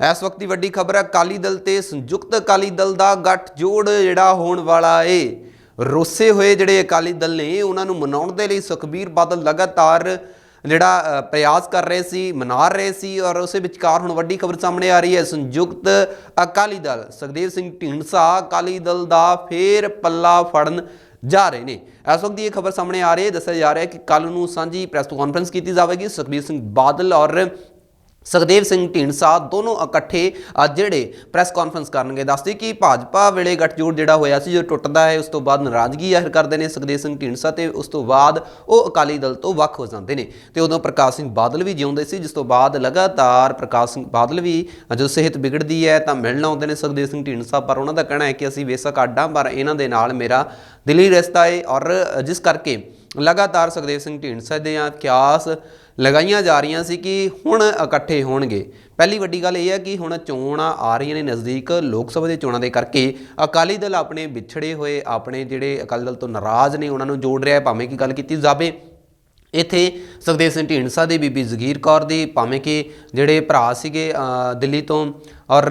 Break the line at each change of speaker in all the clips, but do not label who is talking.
ਇਸ ਵਕਤ ਦੀ ਵੱਡੀ ਖਬਰ ਹੈ, ਅਕਾਲੀ ਦਲ ਤੇ ਸੰਯੁਕਤ ਅਕਾਲੀ ਦਲ ਦਾ ਗੱਠਜੋੜ ਜਿਹੜਾ ਹੋਣ ਵਾਲਾ ਏ। ਰੋਸੇ ਹੋਏ ਜਿਹੜੇ ਅਕਾਲੀ ਦਲ ਨੇ, ਉਹਨਾਂ ਨੂੰ ਮਨਾਉਣ ਦੇ ਲਈ ਸੁਖਬੀਰ ਬਾਦਲ ਲਗਾਤਾਰ ਜਿਹੜਾ ਪ੍ਰਯਾਸ ਕਰ ਰਹੇ ਸੀ, ਮਨਾ ਰਹੇ ਸੀ ਔਰ ਉਸੇ ਵਿਚਕਾਰ ਹੁਣ ਵੱਡੀ ਖਬਰ ਸਾਹਮਣੇ ਆ ਰਹੀ ਹੈ, ਸੰਯੁਕਤ ਅਕਾਲੀ ਦਲ। ਸੁਖਦੇਵ ਸਿੰਘ ਢੀਂਡਸਾ ਅਕਾਲੀ ਦਲ ਦਾ ਫੇਰ ਪੱਲਾ ਫੜਨ ਜਾ ਰਹੇ ਨੇ। ਇਸ ਵਕਤ ਦੀ ਇਹ ਖਬਰ ਸਾਹਮਣੇ ਆ ਰਹੀ ਹੈ, ਦੱਸਿਆ ਜਾ ਰਿਹਾ ਹੈ ਕਿ ਕੱਲ ਨੂੰ ਸਾਂਝੀ ਪ੍ਰੈਸ ਕਾਨਫਰੰਸ ਕੀਤੀ ਜਾਵੇਗੀ। ਸੁਖਬੀਰ ਸਿੰਘ ਬਾਦਲ ਔਰ ਸੁਖਦੇਵ ਸਿੰਘ ਢੀਂਡਸਾ ਦੋਨੋਂ ਇਕੱਠੇ ਅੱਜ ਜਿਹੜੇ ਪ੍ਰੈਸ ਕਾਨਫਰੰਸ ਕਰਨਗੇ। ਦੱਸਦੇ ਕਿ ਭਾਜਪਾ ਵੇਲੇ ਗੱਠਜੋੜ ਜਿਹੜਾ ਹੋਇਆ ਸੀ, ਜੋ ਟੁੱਟਦਾ ਹੈ, ਉਸ ਤੋਂ ਬਾਅਦ ਨਾਰਾਜ਼ਗੀ ਜ਼ਾਹਿਰ ਕਰਦੇ ਨੇ ਸੁਖਦੇਵ ਸਿੰਘ ਢੀਂਡਸਾ ਤੇ ਉਸ ਤੋਂ ਬਾਅਦ ਉਹ ਅਕਾਲੀ ਦਲ ਤੋਂ ਵੱਖ ਹੋ ਜਾਂਦੇ ਨੇ ਤੇ ਉਦੋਂ ਪ੍ਰਕਾਸ਼ ਸਿੰਘ ਬਾਦਲ ਵੀ ਜਿਉਂਦੇ ਸੀ, ਜਿਸ ਤੋਂ ਬਾਅਦ ਲਗਾਤਾਰ ਪ੍ਰਕਾਸ਼ ਸਿੰਘ ਬਾਦਲ ਵੀ ਜਦੋਂ ਸਿਹਤ ਵਿਗੜਦੀ ਹੈ ਤਾਂ ਮਿਲਣ ਆਉਂਦੇ ਨੇ ਸੁਖਦੇਵ ਸਿੰਘ ਢੀਂਡਸਾ, ਪਰ ਉਹਨਾਂ ਦਾ ਕਹਿਣਾ ਹੈ ਕਿ ਅਸੀਂ ਬੇਸ਼ੱਕ ਆਡਾਂ ਪਰ ਇਹਨਾਂ ਦੇ ਨਾਲ ਮੇਰਾ ਦਿਲੀ ਰਿਸ਼ਤਾ ਹੈ ਔਰ ਜਿਸ ਕਰਕੇ ਲਗਾਤਾਰ ਸੁਖਦੇਵ ਸਿੰਘ ਢੀਂਡਸਾ ਦੇ ਆ ਕਿਆਸ ਲਗਾਈਆਂ ਜਾ ਰਹੀਆਂ ਸੀ ਕਿ ਹੁਣ ਇਕੱਠੇ ਹੋਣਗੇ। ਪਹਿਲੀ ਵੱਡੀ ਗੱਲ ਇਹ ਹੈ ਕਿ ਹੁਣ ਚੋਣਾਂ ਆ ਰਹੀਆਂ ਨੇ ਨਜ਼ਦੀਕ। ਲੋਕ ਸਭਾ ਦੇ ਚੋਣਾਂ ਦੇ ਕਰਕੇ ਅਕਾਲੀ ਦਲ ਆਪਣੇ ਵਿਛੜੇ ਹੋਏ, ਆਪਣੇ ਜਿਹੜੇ ਅਕਾਲੀ ਦਲ ਤੋਂ ਨਾਰਾਜ਼ ਨੇ, ਉਹਨਾਂ ਨੂੰ ਜੋੜ ਰਿਹਾ ਹੈ। ਭਾਵੇਂ ਕਿ ਗੱਲ ਕੀਤੀ ਜਾਵੇ ਇੱਥੇ ਸੁਖਦੇਵ ਸਿੰਘ ਢੀਂਡਸਾ ਦੀ ਬੀਬੀ ਜ਼ਗੀਰ ਕੌਰ ਦੀ ਭਾਵੇਂ ਕਿ ਜਿਹੜੇ ਭਰਾ ਸੀਗੇ ਦਿੱਲੀ ਤੋਂ ਔਰ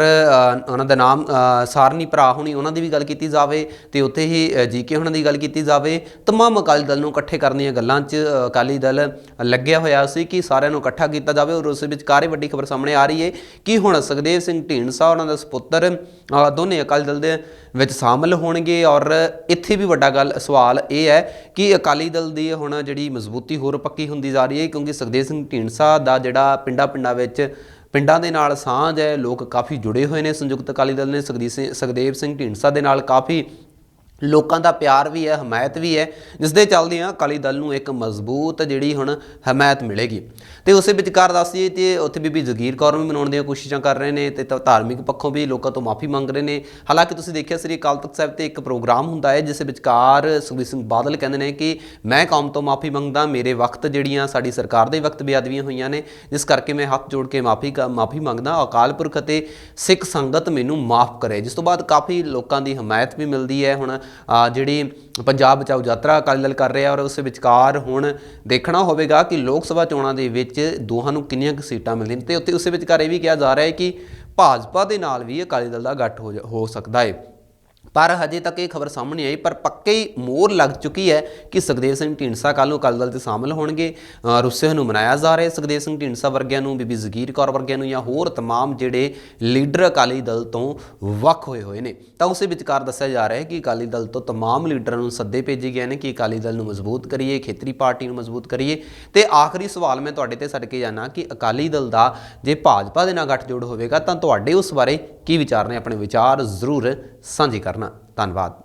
ਉਹਨਾਂ ਦਾ ਨਾਮ ਅ, ਸਾਰਨੀ ਭਰਾ ਹੋਣੀ ਉਹਨਾਂ ਦੀ ਵੀ ਗੱਲ ਕੀਤੀ ਜਾਵੇ ਤੇ ਉੱਥੇ ਹੀ ਜੀਕੇ ਉਹਨਾਂ ਦੀ ਗੱਲ ਕੀਤੀ ਜਾਵੇ ਤਮਾਮ ਅਕਾਲੀ ਦਲ ਨੂੰ ਇਕੱਠੇ ਕਰਨ ਦੀਆਂ ਗੱਲਾਂ 'ਚ ਅਕਾਲੀ ਦਲ ਲੱਗਿਆ ਹੋਇਆ ਸੀ ਕਿ ਸਾਰਿਆਂ ਨੂੰ ਇਕੱਠਾ ਕੀਤਾ ਜਾਵੇ ਔਰ ਉਸ ਵਿੱਚ ਕਾਰੇ ਵੱਡੀ ਖਬਰ ਸਾਹਮਣੇ ਆ ਰਹੀ ਹੈ ਕਿ ਹੁਣ ਸੁਖਦੇਵ ਸਿੰਘ ਢੀਂਡਸਾ ਉਹਨਾਂ ਦਾ ਸੁਪੁੱਤਰ ਦੋਨੇ ਅਕਾਲੀ ਦਲ ਦੇ ਵਿੱਚ ਸ਼ਾਮਲ ਹੋਣਗੇ ਔਰ ਇੱਥੇ ਵੀ ਵੱਡਾ ਗੱਲ ਸਵਾਲ ਇਹ ਹੈ ਕਿ ਅਕਾਲੀ ਦਲ ਦੀ ਹੁਣ ਜਿਹੜੀ ਮਜ਼ਬੂਤੀ ਹੋਰ ਪੱਕੀ ਹੁੰਦੀ ਜਾ ਰਹੀ ਹੈ ਕਿਉਂਕਿ ਸੁਖਦੇਵ ਸਿੰਘ ਢੀਂਡਸਾ ਦਾ ਜਿਹੜਾ ਪਿੰਡਾਂ ਪਿੰਡਾਂ ਵਿੱਚ ਪਿੰਡਾਂ ਦੇ ਨਾਲ ਸਾਂਝ ਹੈ, ਲੋਕ ਕਾਫੀ ਜੁੜੇ ਹੋਏ ਨੇ, ਸੰਯੁਕਤ ਅਕਾਲੀ ਦਲ ਨੇ ਸੁਖਦੀਪ ਸਿੰਘ ਸੁਖਦੇਵ ਸਿੰਘ ਢੀਂਡਸਾ ਦੇ ਨਾਲ ਕਾਫੀ ਲੋਕਾਂ ਦਾ ਪਿਆਰ ਵੀ ਹੈ, ਹਮਾਇਤ ਵੀ ਹੈ ਜਿਸ ਦੇ ਚੱਲਦਿਆਂ ਅਕਾਲੀ ਦਲ ਨੂੰ ਇੱਕ ਮਜ਼ਬੂਤ ਜਿਹੜੀ ਹੁਣ ਹਮਾਇਤ ਮਿਲੇਗੀ। ਤੇ ਉਸੇ ਵਿਚਕਾਰ ਦੱਸੀਏ ਤੇ ਉੱਥੇ ਬੀਬੀ ਜ਼ਗੀਰ ਕੌਰ ਨੂੰ ਮਨਾਉਣ ਦੀਆਂ ਕੋਸ਼ਿਸ਼ਾਂ ਕਰ ਰਹੇ ਨੇ ਤੇ ਧਾਰਮਿਕ ਪੱਖੋਂ ਵੀ ਲੋਕਾਂ ਤੋਂ ਮਾਫੀ ਮੰਗ ਰਹੇ ਨੇ। ਹਾਲਾਂਕਿ ਤੁਸੀਂ ਦੇਖਿਆ ਸ੍ਰੀ ਅਕਾਲ ਤਖਤ ਸਾਹਿਬ ਤੇ ਇੱਕ ਪ੍ਰੋਗਰਾਮ ਹੁੰਦਾ ਹੈ, ਜਿਸ ਵਿਚਕਾਰ ਸੁਖਬੀਰ ਸਿੰਘ ਬਾਦਲ ਕਹਿੰਦੇ ਨੇ ਕਿ ਮੈਂ ਕੌਮ ਤੋਂ ਮਾਫੀ ਮੰਗਦਾ, ਮੇਰੇ ਵਕਤ ਜਿਹੜੀਆਂ ਸਾਡੀ ਸਰਕਾਰ ਦੇ ਵਕਤ ਬੇਅਦਬੀਆਂ ਹੋਈਆਂ ਨੇ, ਜਿਸ ਕਰਕੇ ਮੈਂ ਹੱਥ ਜੋੜ ਕੇ ਮਾਫੀ ਮਾਫੀ ਮੰਗਦਾ, ਅਕਾਲ ਪੁਰਖ ਅਤੇ ਸਿੱਖ ਸੰਗਤ ਮੈਨੂੰ ਮਾਫ ਕਰੇ। ਜਿਸ ਤੋਂ ਬਾਅਦ ਕਾਫੀ ਲੋਕਾਂ ਦੀ ਹਮਾਇਤ ਵੀ ਮਿਲਦੀ ਹੈ, ਹੁਣ ਜਿਹੜੀ ਪੰਜਾਬ ਬਚਾਓ ਯਾਤਰਾ ਅਕਾਲੀ ਦਲ ਕਰ ਰਿਹਾ ਔਰ ਉਸ ਵਿਚਕਾਰ ਹੁਣ ਦੇਖਣਾ ਹੋਵੇਗਾ ਕਿ ਲੋਕ ਸਭਾ ਚੋਣਾਂ ਦੇ ਵਿੱਚ ਦੋਹਾਂ ਨੂੰ ਕਿੰਨੀਆਂ ਕੁ ਸੀਟਾਂ ਮਿਲਦੀਆਂ ਤੇ ਉੱਥੇ ਉਸੇ ਵਿਚਕਾਰ ਇਹ ਵੀ ਕਿਹਾ ਜਾ ਰਿਹਾ ਹੈ ਕਿ ਭਾਜਪਾ ਦੇ ਨਾਲ ਵੀ ਅਕਾਲੀ ਦਲ ਦਾ ਗੱਠ ਹੋ ਜਾ- ਹੋ ਸਕਦਾ ਹੈ। ਪਰ ਹਜੇ ਤੱਕ ਇਹ ਖਬਰ ਸਾਹਮਣੇ ਆਈ ਪਰ ਪੱਕੇ ਹੀ ਮੋਹਰ ਲੱਗ ਚੁੱਕੀ ਹੈ ਕਿ ਸੁਖਦੇਵ ਸਿੰਘ ਢੀਂਡਸਾ ਕੱਲ੍ਹ ਨੂੰ ਅਕਾਲੀ ਦਲ ਤੇ ਸ਼ਾਮਲ ਹੋਣਗੇ ਅ, ਰੁੱਸੇ ਨੂੰ ਮਨਾਇਆ ਜਾ ਰਿਹਾ ਹੈ ਸੁਖਦੇਵ ਸਿੰਘ ਢੀਂਡਸਾ ਵਰਗਿਆਂ ਨੂੰ ਬੀਬੀ ਜ਼ਗੀਰ ਕੌਰ ਵਰਗਿਆਂ ਨੂੰ ਜਾਂ ਹੋਰ तमाम ਜਿਹੜੇ ਲੀਡਰ ਅਕਾਲੀ ਦਲ ਤੋਂ ਵੱਖ ਹੋਏ ਹੋਏ ਨੇ ਤਾਂ ਉਸੇ ਵਿਚਕਾਰ ਦੱਸਿਆ ਜਾ ਰਿਹਾ ਹੈ ਕਿ ਅਕਾਲੀ ਦਲ ਤੋਂ तमाम ਲੀਡਰਾਂ ਨੂੰ ਸੱਦੇ ਭੇਜੇ ਗਏ ਨੇ ਕਿ ਅਕਾਲੀ ਦਲ ਨੂੰ ਮਜ਼ਬੂਤ ਕਰੀਏ ਖੇਤਰੀ ਪਾਰਟੀ ਨੂੰ ਮਜ਼ਬੂਤ ਕਰੀਏ ਤੇ ਆਖਰੀ ਸਵਾਲ ਮੈਂ ਤੁਹਾਡੇ ਤੇ ਛੱਡ ਕੇ ਜਾਣਾ ਕਿ ਅਕਾਲੀ ਦਲ ਦਾ ਜੇ ਭਾਜਪਾ ਦੇ ਨਾਲ ਗੱਠਜੋੜ ਹੋਵੇਗਾ ਤਾਂ ਤੁਹਾਡੇ ਉਸ ਬਾਰੇ ਕੀ ਵਿਚਾਰ ਨੇ ਆਪਣੇ ਵਿਚਾਰ ਜ਼ਰੂਰ ਸਾਂਝੇ ਕਰਨਾ। ਧੰਨਵਾਦ।